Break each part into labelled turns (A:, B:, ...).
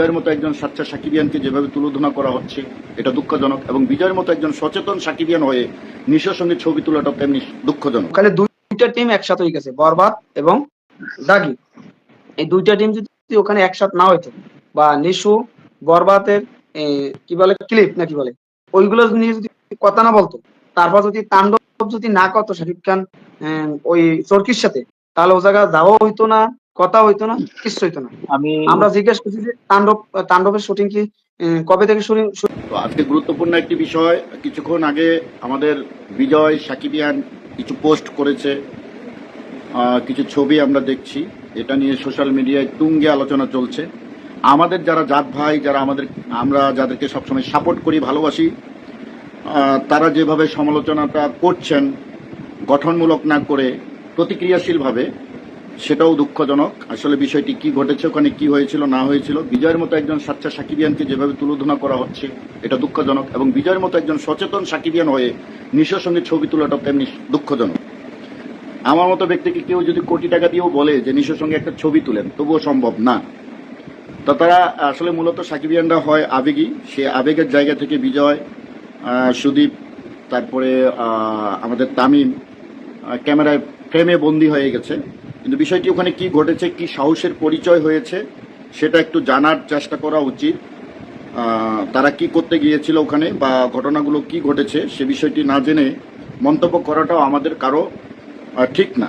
A: বিজয়ের মতো একজন সাচ্চা সাকিবিয়ানকে যেভাবে তুলোধনা করা হচ্ছে, এটা দুঃখজনক এবং বিজয়ের মতো একজন সচেতন সাকিবিয়ান হয়ে নিশোর সঙ্গে ছবি তোলাটা তেমনি দুঃখজনক।
B: ওখানে দুইটা টিম একসাথে হয়ে গেছে, বরবাদ এবং দাগি এই দুইটা টিম যদি ওখানে একসাথে না হইতো, বা নিশু, বরবাদের কি বলে, ক্লিপ নাকি বলে, ওইগুলো নিয়ে যদি কথা না বলতো, তারপর যদি তাণ্ডব যদি না করতো শাকিব খান ওই চরকির সাথে, তাহলে ও জায়গা যাওয়া হইতো না। কথা হইতো না কিছু হইতো না।
C: আমি
B: আমরা জিজ্ঞেস করছি যে তাণ্ডব তাণ্ডবের শুটিং কি কবে থেকে
A: তো আজকে গুরুত্বপূর্ণ একটি বিষয় কিছুক্ষণ আগে আমাদের বিজয় সাকিবিয়ান কিছু পোস্ট করেছে আহ, কিছু ছবি আমরা দেখছি এটা নিয়ে সোশ্যাল মিডিয়ায় তুঙ্গে আলোচনা চলছে। আমাদের যারা জাত ভাই যারা আমাদের আমরা যাদেরকে সবসময় সাপোর্ট করি ভালোবাসি তারা যেভাবে সমালোচনাটা করছেন গঠনমূলক না করে প্রতিক্রিয়াশীলভাবে সেটাও দুঃখজনক। আসলে বিষয়টি কি ঘটেছে, ওখানে কি হয়েছিল, না হয়েছিল, বিজয়ের মতো একজন সাচ্চা সাকিবিয়ানকে যেভাবে তুলোধনা করা হচ্ছে, এটা দুঃখজনক এবং বিজয়ের মতো একজন সচেতন সাকিবিয়ান হয়ে নিশোর সঙ্গে ছবি তোলাটা তেমনি দুঃখজনক। আমার মতো ব্যক্তিকে কেউ যদি কোটি টাকা দিয়েও বলে যে নিশোর সঙ্গে একটা ছবি তুলেন, তবুও সম্ভব না। তো তারা আসলে মূলত সাকিবিয়ানরা হয় আবেগী, সে আবেগের জায়গা থেকে বিজয় সুদীপ, তারপরে আমাদের তামিম ক্যামেরায় ফ্রেমে বন্দি হয়ে গেছে। কিন্তু বিষয়টি ওখানে কি ঘটেছে কি সাহসের পরিচয় হয়েছে সেটা একটু জানার চেষ্টা করা উচিত। তারা কি করতে গিয়েছিল ওখানে বা ঘটনাগুলো কি ঘটেছে সে বিষয়টি না জেনে মন্তব্য করাটাও আমাদের কারও ঠিক না।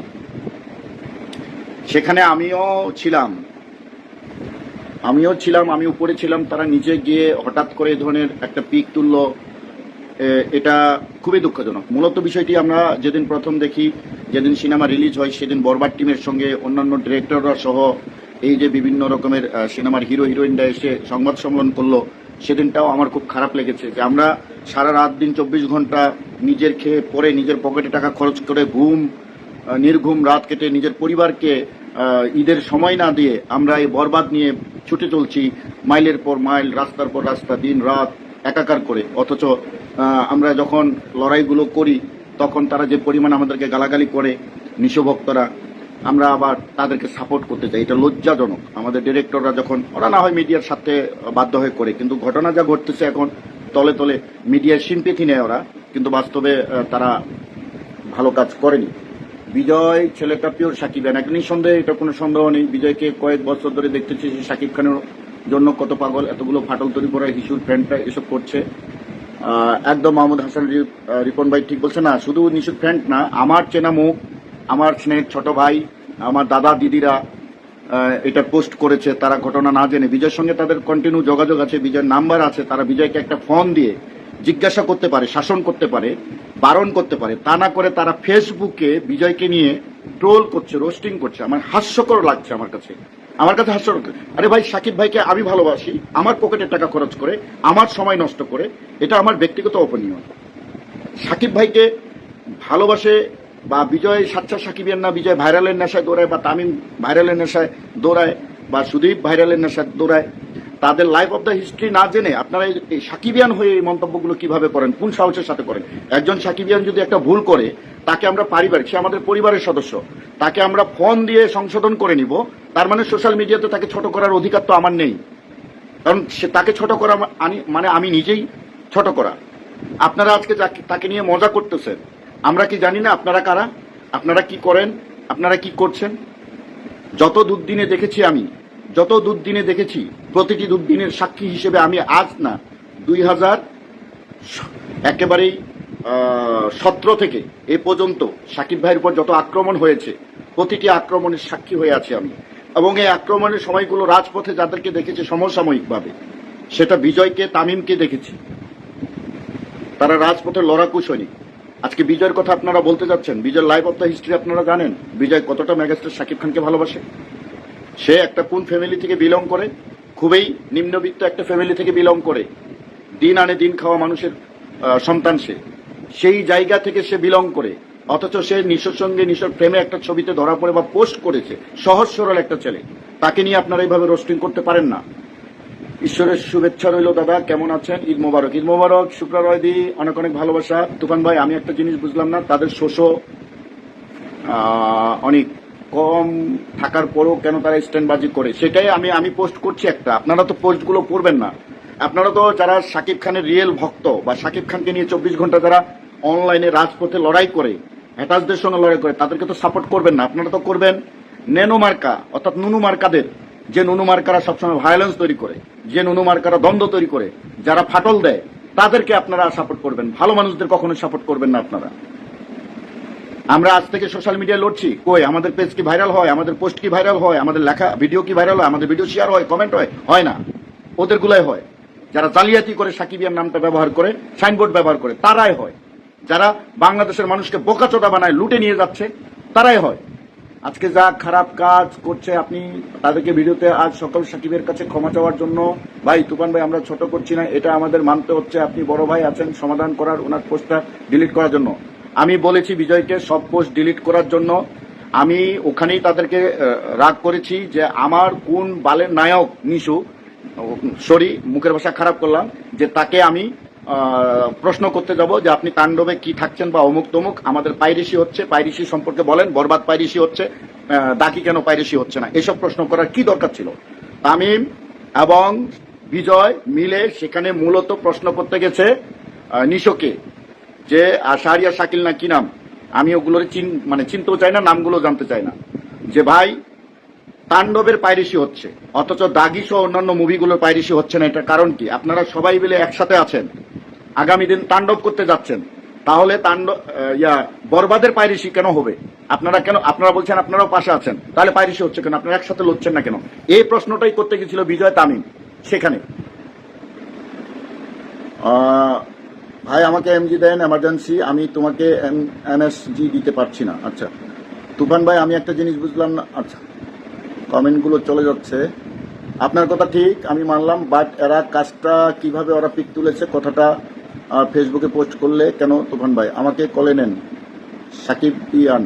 A: সেখানে আমিও ছিলাম। আমিও ছিলাম আমি উপরে ছিলাম তারা নিচে গিয়ে হঠাৎ করে এই ধরনের একটা পিক তুললো। এ, এটা খুবই দুঃখজনক। মূলত বিষয়টি আমরা যেদিন প্রথম দেখি, যেদিন সিনেমা রিলিজ হয়, সেদিন বরবাদ টিমের সঙ্গে অন্যান্য ডিরেক্টররা সহ এই যে বিভিন্ন রকমের সিনেমার হিরো, হিরোইনরা এসে সংবাদ সম্মেলন করল, সেদিনটাও আমার খুব খারাপ লেগেছে যে আমরা সারা রাত দিন চব্বিশ ঘণ্টা নিজের খেয়ে পরে নিজের পকেটে টাকা খরচ করে ঘুম নির্ঘুম রাত কেটে নিজের পরিবারকে ঈদের সময় না দিয়ে আমরা এই বরবাদ নিয়ে ছুটে চলছি, মাইলের পর মাইল, রাস্তার পর রাস্তা, দিন, রাত একাকার করে। অথচ আমরা যখন লড়াইগুলো করি, তখন তারা যে পরিমাণ আমাদেরকে গালাগালি করে নিশভক্তরা আমরা আবার তাদেরকে সাপোর্ট করতে চাই। এটা লজ্জাজনক। আমাদের ডিরেক্টররা যখন, ওরা না হয় মিডিয়ার সাথে বাধ্য হয়ে করে, কিন্তু ঘটনা যা ঘটতেছে এখন, তলে তলে মিডিয়ার সিম্পেথি নেয় ওরা, কিন্তু বাস্তবে তারা ভালো কাজ করেনি। বিজয় ছেলেটা পিওর সাকিব এক নিঃসন্দেহে এটা কোনো সন্দেহ নেই। বিজয়কে কয়েক বছর ধরে দেখতেছি সাকিব খানের জন্য কত পাগল, এতগুলো ফাটল তৈরি করা হিসুর ফ্যানটা এসব করছে। একদম মাহমুদ হাসান রিপন ভাই ঠিক বলছে না, শুধু নিশুর ফ্রেন্ড না, আমার চেনা মুখ, আমার স্নেহের ছোট ভাই, আমার দাদা, দিদিরা এটা পোস্ট করেছে, তারা ঘটনা না জেনে। বিজয়ের সঙ্গে তাদের কন্টিনিউ যোগাযোগ আছে, বিজয়ের নাম্বার আছে, তারা বিজয়কে একটা ফোন দিয়ে জিজ্ঞাসা করতে পারে, শাসন করতে পারে, বারণ করতে পারে, তা না করে তারা ফেসবুকে বিজয়কে নিয়ে ট্রোল করছে রোস্টিং করছে। আমার হাস্যকর লাগছে আমার কাছে। আমার কাছে হাস্য আরে ভাই, সাকিব ভাইকে আমি ভালোবাসি। আমার পকেটের টাকা খরচ করে, আমার সময় নষ্ট করে, এটা আমার ব্যক্তিগত অপনিয়ন সাকিব ভাইকে ভালোবাসে বা বিজয় সাচ্চা সাকিবের না, বিজয় ভাইরালের নেশায় দৌড়ায় বা তামিম ভাইরালের নেশায় দৌড়ায় বা সুদীপ ভাইরালের নেশায় দৌড়ায় তাদের লাইফ অফ দ্য হিস্ট্রি না জেনে আপনারা এই- সাকিবিয়ান হয়ে এই মন্তব্যগুলো কীভাবে করেন? কোন সাহসের সাথে করেন? একজন সাকিবিয়ান যদি একটা ভুল করে, তাকে আমরা পারিবারিক সে আমাদের পরিবারের সদস্য, তাকে আমরা ফোন দিয়ে সংশোধন করে নিব, তার মানে সোশ্যাল মিডিয়াতে তাকে ছোট করার অধিকার তো আমার নেই। কারণ সে তাকে ছোট করা মানে আমি নিজেই ছোট করা। আপনারা আজকে তাকে নিয়ে মজা করতেছেন। আমরা কি জানি না আপনারা কারা? আপনারা কি করেন? আপনারা কি করছেন? যত দুর্দিনে দেখেছি আমি যত দুর্দিনে দেখেছি, প্রতিটি দুর্দিনের সাক্ষী হিসেবে আমি আজ না দুই হাজার একেবারেই সতেরো থেকে এ পর্যন্ত সাকিব ভাইয়ের উপর যত আক্রমণ হয়েছে, প্রতিটি আক্রমণের সাক্ষী হয়ে আছে আমি। এবং এই আক্রমণের সময়গুলো রাজপথে যাদেরকে দেখেছি সমসাময়িকভাবে, সেটা বিজয়কে, তামিমকে দেখেছি। তারা রাজপথে লড়াকু সৈনিক। আজকে বিজয়ের কথা আপনারা বলতে যাচ্ছেন, বিজয়ের লাইফ অফ দ্য হিস্ট্রি আপনারা জানেন, বিজয় কতটা মেগাস্টার সাকিব খানকে ভালোবাসে? সে একটা কোন ফ্যামিলি থেকে বিলং করে? খুবই নিম্নবিত্ত একটা ফ্যামিলি থেকে বিলং করে। দিন আনে দিন খাওয়া মানুষের সন্তান সে। সেই জায়গা থেকে সে বিলং করে। অথচ সে নিশোর সঙ্গে নিশোর প্রেমে একটা ছবিতে ধরা পড়ে বা পোস্ট করেছে। সহজ সরল একটা ছেলে। তাকে নিয়ে আপনারা এইভাবে রোস্টিং করতে পারেন না। ঈশ্বরের শুভেচ্ছা রইল, দাদা। কেমন আছেন? ঈদ মোবারক। ঈদ মোবারক। শুক্রারয় দি অনেক অনেক ভালোবাসা। তুফান ভাই, আমি একটা জিনিস বুঝলাম না। তাদের শোষ অনেক। কম থাকার পরেও কেন তারা স্ট্যান্ডবাজি করে? সেটাই আমি আমি পোস্ট করছি একটা। আপনারা তো পোস্টগুলো করবেন না। আপনারা তো যারা শাকিব খানের রিয়েল ভক্ত বা শাকিব খানকে নিয়ে চব্বিশ ঘণ্টা যারা অনলাইনে রাজপথে লড়াই করে হ্যাটাসদের সঙ্গে লড়াই করে, তাদেরকে তো সাপোর্ট করবেন না। আপনারা তো করবেন নেনো মার্কা, অর্থাৎ নুনু মার্কাদের। যে নুনু মার্কারা সবসময় ভায়োলেন্স তৈরি করে, যে নুনু মার্কারা দ্বন্দ্ব তৈরি করে, যারা ফাটল দেয়, তাদেরকে আপনারা সাপোর্ট করবেন। ভালো মানুষদের কখনো সাপোর্ট করবেন না আপনারা। আমরা আজ থেকে সোশ্যাল মিডিয়ায় লড়ছি। কই, আমাদের পেজ কি ভাইরাল হয়? আমাদের পোস্ট কি ভাইরাল হয়? আমাদের লেখা ভিডিও কি ভাইরাল হয়? আমাদের ভিডিও শেয়ার হয় কমেন্ট হয়? হয় না। ওদের গুলাই হয়। যারা জালিয়াতি করে সাকিবিয়ার নামটা ব্যবহার করে সাইনবোর্ড ব্যবহার করে, তারাই হয়। যারা বাংলাদেশের মানুষকে বোকাচোদা বানায়, লুটে নিয়ে যাচ্ছে, তারাই হয়। আজকে যা খারাপ কাজ করছে আপনি, তাদেরকে ভিডিওতে আজ সকল সাকিবের কাছে ক্ষমা চাওয়ার জন্য, ভাই তুফান ভাই, আমরা ছোট করছি না, এটা আমাদের মানতে হচ্ছে। আপনি বড় ভাই আছেন, সমাধান করার, ওনার পোস্টটা ডিলিট করার জন্য। আমি বলেছি বিজয়কে সব পোস্ট ডিলিট করার জন্য। আমি ওখানেই তাদেরকে রাগ করেছি যে আমার কোন বালের নায়ক নিশু সরি, মুখের ভাষা খারাপ করলাম, যে তাকে আমি প্রশ্ন করতে যাব যে আপনি তাণ্ডবে কি থাকছেন বা অমুক তমুক, আমাদের পাইরেসি হচ্ছে, পাইরেসি সম্পর্কে বলেন, বরবাদ পাইরেসি হচ্ছে দাকি কেন পাইরেসি হচ্ছে না, এসব প্রশ্ন করার কি দরকার ছিল? তামিম এবং বিজয় মিলে সেখানে মূলত প্রশ্ন করতে গেছে নিশোকে। যে আশারিয়া শাকিল না কি নাম? আমি ওগুলোর চিন মানে চিনতেও চাই না, নামগুলো জানতে চাই না। যে ভাই তাণ্ডবের পাইরেসি হচ্ছে, অথচ দাগি সহ অন্যান্য মুভিগুলোর পাইরেসি হচ্ছে না, এটার কারণ কি? আপনারা সবাই মিলে একসাথে আছেন, আগামী দিন তাণ্ডব করতে যাচ্ছেন, তাহলে তাণ্ডব ইয়া, বরবাদের পাইরেসি কেন হবে? আপনারা কেন, আপনারা বলছেন আপনারাও পাশে আছেন, তাহলে পাইরেসি হচ্ছে কেন? আপনারা একসাথে লড়ছেন না কেন? এই প্রশ্নটাই করতে গেছিল বিজয় তামিম, সেখানে। ভাই, আমাকে এমজি দেন এমার্জেন্সি আমি তোমাকে এনএসজি দিতে পারছি না। আচ্ছা তুফান ভাই, আমি একটা জিনিস বুঝলাম না। আচ্ছা কমেন্টগুলো চলে যাচ্ছে। আপনার কথা ঠিক, আমি মানলাম বাট এরা কাজটা কীভাবে ওরা পিক তুলেছে কথাটা ফেসবুকে পোস্ট করলে কেন তুফান ভাই? আমাকে কলে নেন। সাকিব ইয়ান।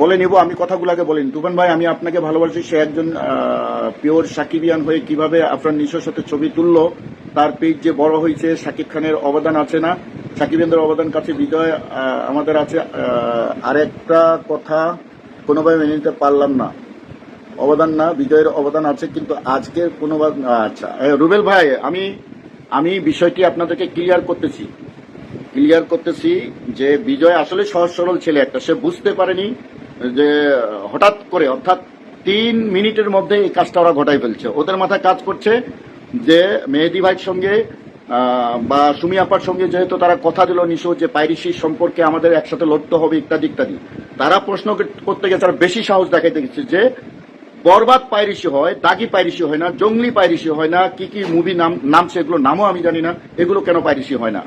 A: কলে নিব, আমি কথাগুলোকে বলিনি। তুফান ভাই, আমি আপনাকে ভালোবাসি, সে একজন পিওর সাকিবিয়ান হয়ে কীভাবে আপনার নিজস্ব সাথে ছবি তুললো তার পেজ যে বড় হয়েছে, সাকিব খানের অবদান আছে না? সাকিবেন্দ্রের অবদান কাছে বিজয় আমাদের আছে আরেকটা কথা কোনোভাবে মেনে নিতে পারলাম না। অবদান না, বিজয়ের অবদান আছে, কিন্তু আজকে কোনো আচ্ছা রুবেল ভাই, আমি আমি বিষয়টি আপনাদেরকে ক্লিয়ার করতেছি। ক্লিয়ার করতেছি যে বিজয় আসলে সহজ সরল ছেলে একটা, সে বুঝতে পারেনি যে হঠাৎ করে, অর্থাৎ তিন মিনিটের মধ্যে এই কাজটা ওরা ঘটাই ফেলছে। ওদের মাথায় কাজ করছে যে মেহেদি ভাইয়ের সঙ্গে বা সুমি আপার সঙ্গে যেহেতু তারা কথা দিল নিশো যে পাইরিসির সম্পর্কে আমাদের একসাথে লড়তে হবে ইত্যাদি ইত্যাদি, তারা প্রশ্ন করতে গেছে তারা বেশি সাহস দেখাইতে গেছে যে বরবাদ পাইরিসি হয়, দাগি পাইরিসি হয় না, জঙ্গলি পাইরিসি হয় না, কি কি মুভি নাম নাম সেগুলো নামও আমি জানি না, এগুলো কেন পাইরিসি হয় না?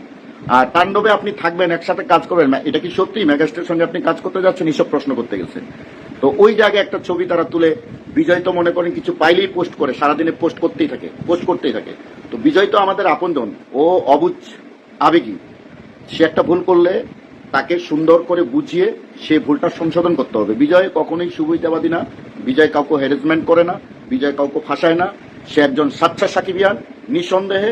A: আর তাণ্ডবে আপনি থাকবেন, একসাথে কাজ করবেন, এটা কি সত্যি? মেগাস্টের সঙ্গে আপনি কাজ করতে যাচ্ছেন, এইসব প্রশ্ন করতে গেছে তো ওই জায়গায় একটা ছবি তারা তুলে, বিজয় তো মনে করেন কিছু পাইলেই পোস্ট করে, সারাদিনে পোস্ট করতেই থাকে, পোস্ট করতেই থাকে। তো বিজয় তো আমাদের আপনজন, ও অবুজ আবেগী। সে একটা ভুল করলে তাকে সুন্দর করে বুঝিয়ে সে ভুলটা সংশোধন করতে হবে। বিজয় কখনোই সুবিধাবাদী না, বিজয় কাউকে হ্যারাসমেন্ট করে না, বিজয় কাউকে ফাঁসায় না। সে একজন সাচ্চা সাকিবিয়ান, নিঃসন্দেহে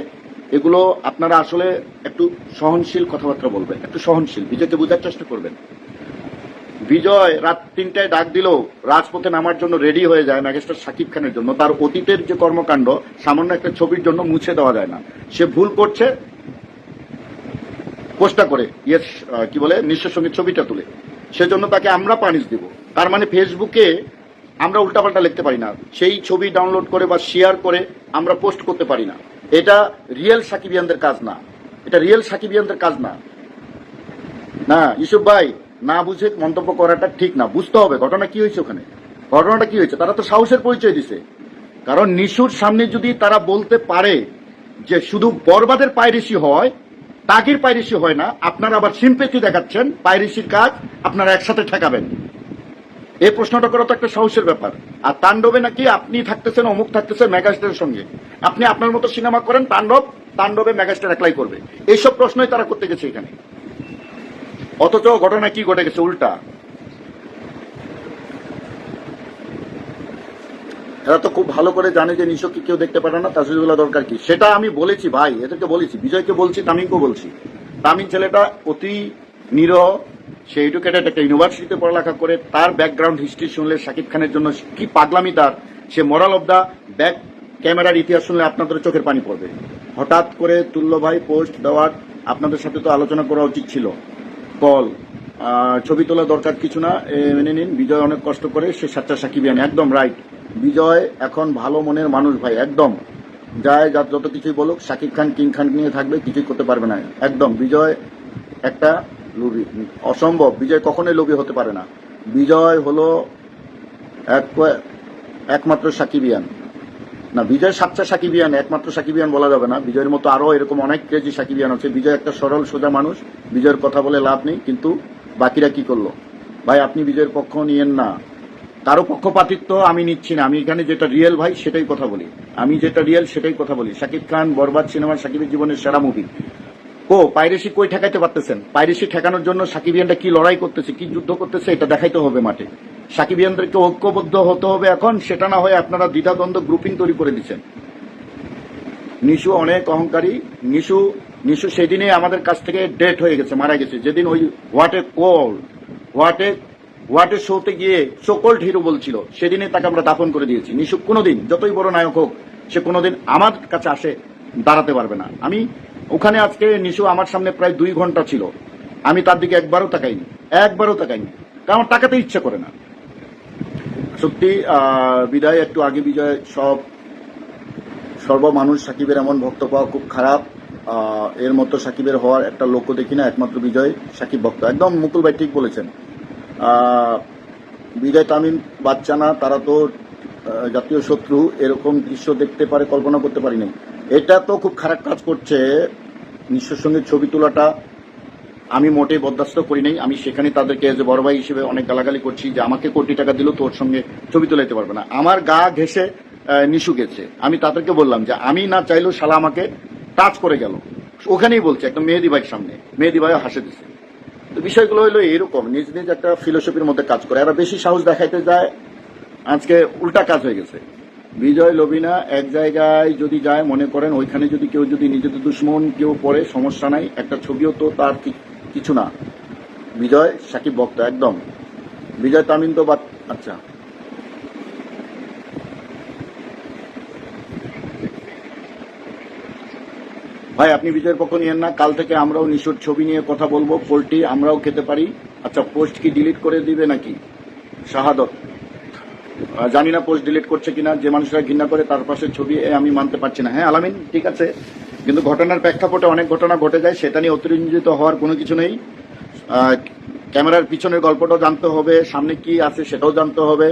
A: এগুলো আপনারা আসলে একটু সহনশীল কথাবার্তা বলবেন, একটু সহনশীল। বিজয়কে বোঝার চেষ্টা করবেন। বিজয় রাত তিনটায় ডাক দিলেও রাজপথে নামার জন্য রেডি হয়ে যায় ম্যাগেস্টার সাকিব খানের জন্য। তার অতীতের যে কর্মকাণ্ড, সামান্য একটা ছবির জন্য মুছে দেওয়া যায় না। সে ভুল করছে, পোস্টটা করে, ইয়েস কি বলে নিঃস্বের সঙ্গে ছবিটা তুলে। সেজন্য তাকে আমরা পানিশ দিব। তার মানে ফেসবুকে আমরা উল্টাপাল্টা লিখতে পারি না। সেই ছবি ডাউনলোড করে বা শেয়ার করে আমরা পোস্ট করতে পারি না। এটা রিয়েল সাকিবিয়ানদের কাজ না। এটা রিয়েল সাকিবিয়ানদের কাজ না। না ইসুফ ভাই না বুঝে মন্তব্য করাটা ঠিক না। বুঝতে হবে, ঘটনা কি হয়েছে ওখানে? ঘটনাটা কি হয়েছে? তারা তো সাহসের পরিচয় দিছে। কারণ নিশুর সামনে যদি তারা বলতে পারে যে শুধু বরবাদের পাইরেসি হয়, তাগির পাইরেসি হয় না, আপনারা আবার সিম্পেথি দেখাচ্ছেন? পাইরেসির কাজ, আপনারা একসাথে ঠেকাবেন। এই প্রশ্নটা করা তো একটা সাহসের ব্যাপার। আর তাণ্ডবে নাকি আপনি থাকতেছেন, অমুক থাকতেছেন মেগাস্টারের সঙ্গে। আপনি আপনার মতো সিনেমা করেন, তাণ্ডব, তাণ্ডবে মেগাস্টার অ্যাপ্লাই করবে। এইসব প্রশ্নই তারা করতে গেছে এখানে। অথচ ঘটনা কি ঘটে গেছে উল্টা। এরা তো খুব ভালো করে জানে যে নিশোকে কেউ দেখতে পারে না তাসিদুল্লাহ দরকার কি? সেটা আমি বলেছি ভাই, এদেরকে বলেছি, বিজয়কে বলছি তামিমকে বলছি। তামিম ছেলেটা অতি নিরহ, সে এডুকেটেড একটা ইউনিভার্সিটিতে পড়ালেখা করে, তার ব্যাকগ্রাউন্ড হিস্ট্রি শুনলে, শাকিব খানের জন্য কি পাগলামি তার, সে মরাল অব দ্য ব্যাক ক্যামেরার ইতিহাস শুনলে আপনাদের চোখের পানি পড়বে। হঠাৎ করে তুল্য ভাই পোস্ট দেওয়ার আপনাদের সাথে তো আলোচনা করা উচিত ছিল। কল ছবি তোলা দরকার কিছু না মেনে নিন। বিজয় অনেক কষ্ট করে, সে সাচ্চা সাকিবিয়ান একদম রাইট বিজয় এখন ভালো মনের মানুষ ভাই, একদম। যায়, যা, যত কিছুই বলুক, শাকিব খান, কিং খান নিয়ে থাকবে, কিছুই করতে পারবে না। একদম, বিজয় একটা লোভী। অসম্ভব, বিজয় কখনোই লোভী হতে পারে না। বিজয় হলো এক, একমাত্র সাকিবিয়ান না, বিজয় সাচ্চা সাকিবিয়ান একমাত্র সাকিবিয়ান বলা যাবে না। বিজয়ের মতো আরও এরকম অনেক ক্রেজি সাকিবিয়ান আছে। বিজয় একটা সরল, সোজা মানুষ। বিজয়ের কথা বলে লাভ নেই, কিন্তু বাকিরা কি করল? ভাই, আপনি বিজয়ের পক্ষ নিয়েন না। কারও পক্ষপাতিত্ব আমি নিচ্ছি না। আমি এখানে যেটা রিয়েল ভাই, সেটাই কথা বলি। আমি যেটা রিয়েল সেটাই কথা বলি। শাকিব খান বরবাদ সিনেমা শাকিবের জীবনের সেরা মুভি ও পাইরেসি কই ঠেকাইতে পারতেছেন? পাইরেসি ঠেকানোর জন্য সাকিবিয়ানটা কি লড়াই করতেছে, কি যুদ্ধ করতেছে, এটা দেখাইতে হবে মাঠে। সাকিবিয়ানদেরকে ঐক্যবদ্ধ হতে হবে এখন। সেটা না হয়ে আপনারা দ্বিধাদ্বন্দ্ব গ্রুপিং তৈরি করে দিচ্ছেন। নিশু অনেক অহংকারী। নিশু নিশু সেদিনে আমাদের কাছ থেকে ডেট হয়ে গেছে, মারা গেছে। যেদিন ওই হোয়াট কল হোয়াট এ শোতে গিয়ে সকল হিরো বলছিল, সেদিনে তাকে আমরা দাফন করে দিয়েছি। নিশু কোনোদিন, যতই বড় নায়ক হোক, সে কোনোদিন আমার কাছে আসে, দাঁড়াতে পারবে না। আমি ওখানে আজকে নিশু আমার সামনে প্রায় দুই ঘণ্টা ছিল। আমি তার দিকে একবারও তাকাইনি একবারও তাকাইনি। কারণ তাকাতে ইচ্ছে করে না। সত্যি বিদায়, একটু আগে বিজয়, সব সর্বমানুষ সাকিবের এমন ভক্ত পাওয়া খুব খারাপ। এর মতো সাকিবের হওয়ার একটা লক্ষ্য দেখি না, একমাত্র বিজয় সাকিব ভক্ত। একদম মুকুল ভাই ঠিক বলেছেন। বিজয় তামিম বাচ্চা না, তারা তো জাতীয় শত্রু, এরকম দৃশ্য দেখতে পারে, কল্পনা করতে পারি নাই এটা তো খুব খারাপ কাজ করছে নিঃস্বর সঙ্গে ছবি তোলাটা আমি মোটে বরদাস্ত করি নাই। আমি সেখানে তাদেরকে এ বড় ভাই হিসেবে অনেক গালাগালি করছি যে আমাকে কোটি টাকা দিল, তোর সঙ্গে ছবি তোলাইতে পারবে না। আমার গা ঘেসে নিশু গেছে। আমি তাদেরকে বললাম যে আমি না চাইলেও শালা আমাকে টাচ করে গেল। ওখানেই বলছে, একটা মেহেদি ভাইয়ের সামনে। মেহেদি ভাইও হাসে দিছে। তো বিষয়গুলো হলো এরকম নিজ নিজ একটা ফিলোসফির মধ্যে কাজ করে। এরা বেশি সাহস দেখাইতে যায়, আজকে উল্টা কাজ হয়ে গেছে। বিজয় লবিনা এক জায়গায় যদি যায়, মনে করেন, ওইখানে যদি কেউ যদি নিজেদের দুশ্মন কেউ পড়ে, সমস্যা নাই, একটা ছবিও তো তার কিছু না। বিজয়, সাকিব ভক্ত একদম। বিজয় তামিন তো বাদ আচ্ছা। ভাই, আপনি বিজয়ের পক্ষ নিয়েন না। কাল থেকে আমরাও নিশুর ছবি নিয়ে কথা বলব। পোলট্রি আমরাও খেতে পারি। আচ্ছা পোস্ট কি ডিলিট করে দিবে নাকি? শাহাদত। জানি না পোস্ট ডিলিট করছে কিনা। যে মানুষরা ঘৃণা করে তার পাশে ছবি আমি মানতে পারছি না। হ্যাঁ আলামিন, ঠিক আছে। কিন্তু ঘটনার প্রেক্ষাপটে অনেক ঘটনা ঘটে যায়, সেটা নিয়ে অতিরঞ্জিত হওয়ার কোনো কিছু নেই। ক্যামেরার পিছনের গল্পটাও জানতে হবে, সামনে কি আছে সেটাও জানতে হবে।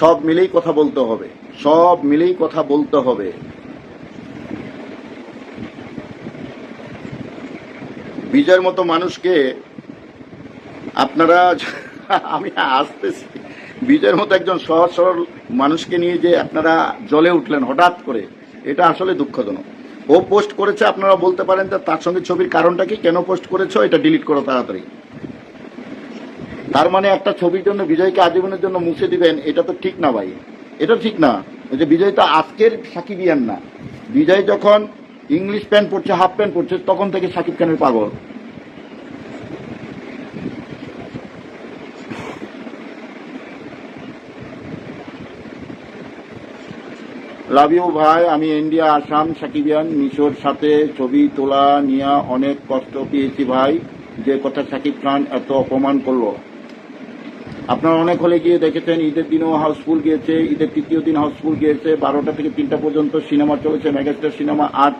A: সব মিলেই কথা বলতে হবে, সব মিলেই কথা বলতে হবে। বিজয়ের মতো মানুষকে আপনারা আমি আসতেছি। বিজয়ের মতো একজন সহজ সরল মানুষকে নিয়ে যে আপনারা জলে উঠলেন হঠাৎ করে, এটা আসলে দুঃখজনক। ও পোস্ট করেছে, আপনারা বলতে পারেন যে তার সঙ্গে ছবির কারণটা কি? কেন পোস্ট করেছ? এটা ডিলিট করো তাড়াতাড়ি। তার মানে একটা ছবির জন্য বিজয়কে আজীবনের জন্য মুছে দিবেন, এটা তো ঠিক না ভাই। এটা ঠিক না। যে বিজয় তো আজকের সাকিব ইয়ান না। বিজয় যখন ইংলিশ প্যান্ট পড়ছে হাফ প্যান্ট পড়ছে, তখন থেকে সাকিব খানের পাগল। লাভ ইউ ভাই। আমি ইন্ডিয়া আসাম সাকিবিয়ান মিশোর সাথে ছবি তোলা নিয়ে অনেক কষ্ট পেয়েছি ভাই। যে কথা সাকিব খান এত অপমান করল। আপনারা অনেক হলে গিয়ে দেখেছেন, ঈদের দিনও হাউসফুল গিয়েছে, ঈদের তৃতীয় দিন হাউসফুল গিয়েছে। বারোটা থেকে তিনটা পর্যন্ত সিনেমা চলেছে, মেগাস্টার সিনেমা। আট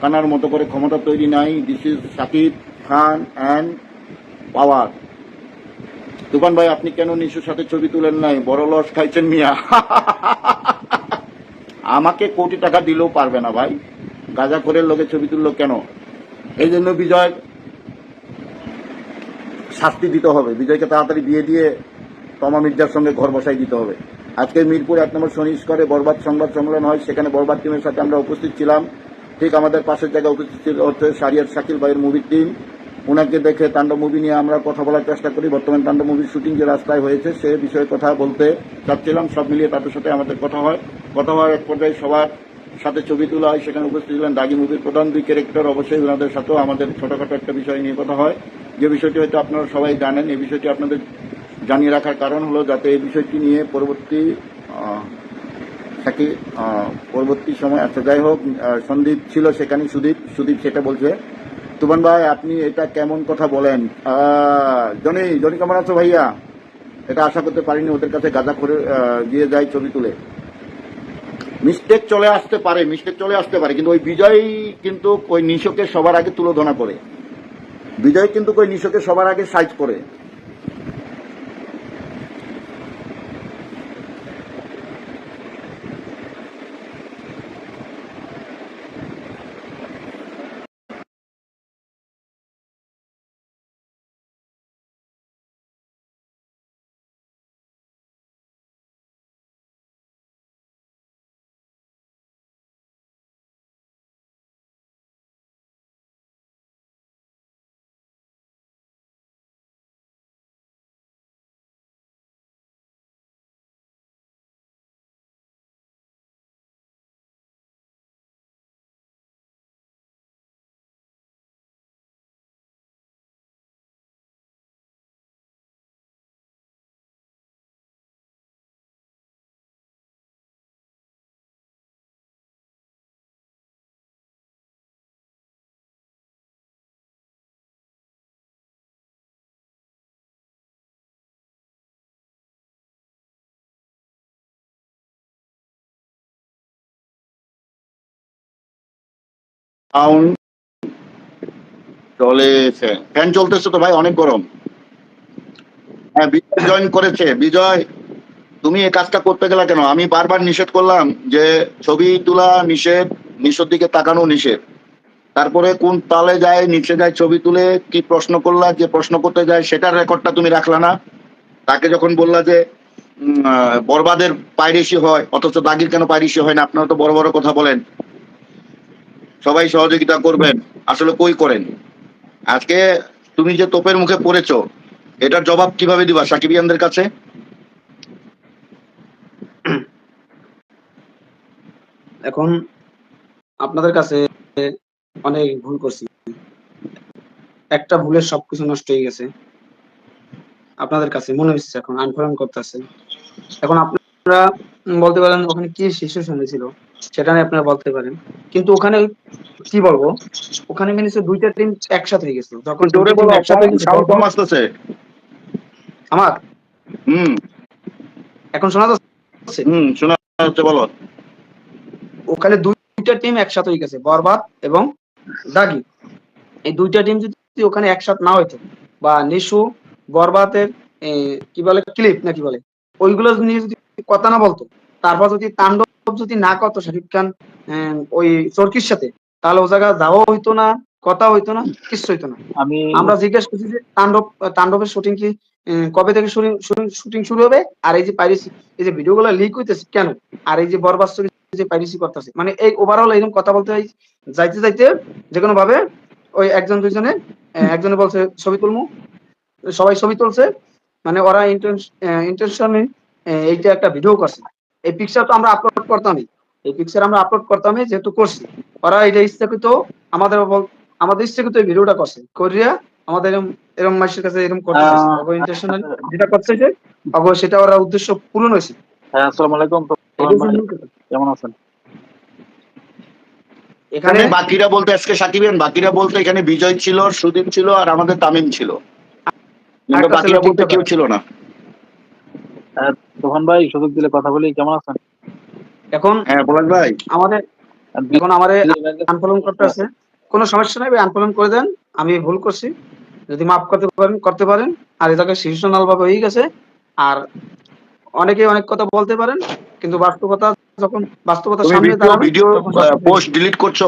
A: কানার মতো করে ক্ষমতা তৈরি নাই। This is Shakib Khan and power Toofan ভাই, আপনি কেন নিশুর সাথে ছবি তুলেন নাই? বড় লস খাইছেন মিয়া। আমাকে কোটি টাকা দিলেও পারবে না ভাই। গাজা করে লোকে ছবি তুললো কেন? এই জন্য বিজয় শাস্তি দিতে হবে। বিজয়কে তাড়াতাড়ি বিয়ে দিয়ে তমা মির্জার সঙ্গে ঘর বসাই দিতে হবে। আজকে মিরপুর এক নম্বর শনিষ্করে বরবাদ সংবাদ সম্মেলন হয়। সেখানে বরবাদ টিমের সাথে আমরা উপস্থিত ছিলাম। ঠিক আমাদের পাশের জায়গায় উপস্থিত ছিল হচ্ছে সারিয়ার শাকিল ভাইয়ের মুভির টিম। ওনাকে দেখে তাণ্ডব মুভি নিয়ে আমরা কথা বলার চেষ্টা করি। বর্তমান তাণ্ডব মুভির শুটিং যে রাস্তায় হয়েছে, সে বিষয়ে কথা বলতে চাচ্ছিলাম। সব মিলিয়ে তাদের সাথে আমাদের কথা হয়। কথা হওয়ার এক পর্যায়ে সবার সাথে ছবি তোলা হয়। সেখানে উপস্থিত ছিলেন দাগি মুভির প্রধান দুই ক্যারেক্টার অবশ্যই ওনাদের সাথেও আমাদের ছোটখাটো একটা বিষয় নিয়ে কথা হয়। যে বিষয়টি হয়তো আপনারা সবাই জানেন, এই বিষয়টি আপনাদের জানিয়ে রাখার কারণ হলো যাতে এই বিষয়টি নিয়ে পরবর্তী থাকি পরবর্তী সময়। আচ্ছা যাই হোক সন্দীপ ছিল সেখানে সুদীপ। সুদীপ সেটা বলছে। তুমান ভাই, আপনি এটা কেমন কথা বলেন? জনি জনি কেমন আছো ভাইয়া? এটা আশা করতে পারিনি, ওদের কাছে গাঁদা করে দিয়ে যায় ছবি তুলে। মিস্টেক চলে আসতে পারে মিস্টেক চলে আসতে পারে, কিন্তু ওই বিজয় কিন্তু ওই নিশোকে সবার আগে তুলোধনা করে। বিজয় কিন্তু ওই নিশোকে সবার আগে সাইজ করে। সাউন্ড চলেছে ফ্যান চলতেছে তো ভাই, অনেক গরম। হ্যাঁ বিজয় জয়েন করেছে। বিজয়, তুমি এই কাজটা করতে গেলে কেন? আমি বারবার নিষেধ করলাম যে ছবি তোলা নিষেধ নিচের দিকে তাকানো নিষেধ। তারপরে কোন তালে যায়, নিচে যায় ছবি তুলে কি প্রশ্ন করলা, যে প্রশ্ন করতে যায় সেটার রেকর্ডটা তুমি রাখলা না? তাকে যখন বললা যে বরবাদের পাইরেসি হয়, অথচ দাগির কেন পাইরেসি হয় না? আপনারা তো বড় বড় কথা বলেন। সবাই সহযোগিতা করবেন। আসলে কই করেন? আজকে তুমি যে তোপের মুখে পড়েছো, এটার জবাব কীভাবে দিবা সাকিবিয়ানদের কাছে?
B: এখন আপনাদের কাছে অনেক ভুল করছি। একটা ভুলের সবকিছু নষ্ট হয়ে গেছে। আপনাদের কাছে মনে হচ্ছে এখন, আনফরন করতেছে। এখন আপনারা বলতে পারেন ওখানে কি সিচুয়েশন ছিল সেটা নিয়ে আপনারা বলতে পারেন। কিন্তু ওখানে কি বলব? ওখানে মেনেছে দুইটা টিম একসাথে হয়ে গেছিল যখন
A: জোরে বলো
B: একসাথে
A: সাউন্ড কম আসতেছে।
B: আমার?
A: হুম।
B: এখন শোনা যাচ্ছে?
A: হুম শোনা যাচ্ছে বলো।
B: ওখানে দুইটা টিম একসাথে হয়ে গেছে বরবাদ এবং দাগি। এই দুইটা টিম যদি ওখানে একসাথে না হইতো বা নিশু বরবাদের কি বলে ক্লিপ না কি বলে ওইগুলো নিয়ে যদি কথা না বলতো তারপর যদি তাণ্ডব যদি না করতো শাকিব খান ওই চরকির সাথে তাহলে ও জায়গা যাওয়া হইতো না কথা হইতো না কিচ্ছু হইতো না।
C: আমি
B: আমরা জিজ্ঞেস করছি যে তাণ্ডব তাণ্ডবের শুটিং কি কবে থেকে শুটিং শুরু হবে? আর এই যে পাইরেসি এই যে ভিডিওগুলো লিক হইতেছে কেন? আর এই যে বরবাদ ছবি যে পাইরেসি করতেছে মানে এই ওভারঅল এরকম কথা বলতে যাইতে যাইতে যে কোনো ভাবে ওই একজন দুইজনে একজনে বলছে ছবি তুলমু। সবাই ছবি তুলছে মানে ওরা ইন্টেনশনে এইটা একটা ভিডিও করছে। এই পিকচার তো আমরা আপলোড করতামই। এই পিকচার আমরা আপলোড করতামই যেহেতু করছি। ওরা এটা ইচ্ছাকৃত আমাদের আমাদের ইচ্ছাকৃত এই ভিডিওটা করছে। করিয়া আমাদের এরকম এরকম মানুষের কাছে এরকম করতে ইন্টেনশনাল যেটা করছে যে অবশ্য সেটা ওরা উদ্দেশ্য পূরণ হয়েছে।
C: হ্যাঁ আসসালামু আলাইকুম। কেমন আছেন?
B: এখানে
A: বাকিরা বলতে আজকে সাকিবিয়ান বাকিরা বলতে এখানে বিজয় ছিল সুদীপ ছিল আর আমাদের তামিম ছিল। কিন্তু বাকিরা বলতে কেউ ছিল না।
C: তোফান ভাই সুযোগ দিলে কথা বলি। কেমন আছেন?
B: এখন
A: হ্যাঁ পলাশ ভাই।
B: আমাদের এখন আমাদের আনফলন করতে আছে। কোনো সমস্যা নাই আনফলন করে দেন। আমি ভুল করছি। যদি মাফ করতে পারেন করতে পারেন। আর এটাকে সিচুয়েশনাল ভাবে হয়ে গেছে। আর অনেকে অনেক কথা বলতে পারেন কিন্তু বাস্তবতা যখন বাস্তবতা সামনে
A: ভিডিও পোস্ট ডিলিট করছ?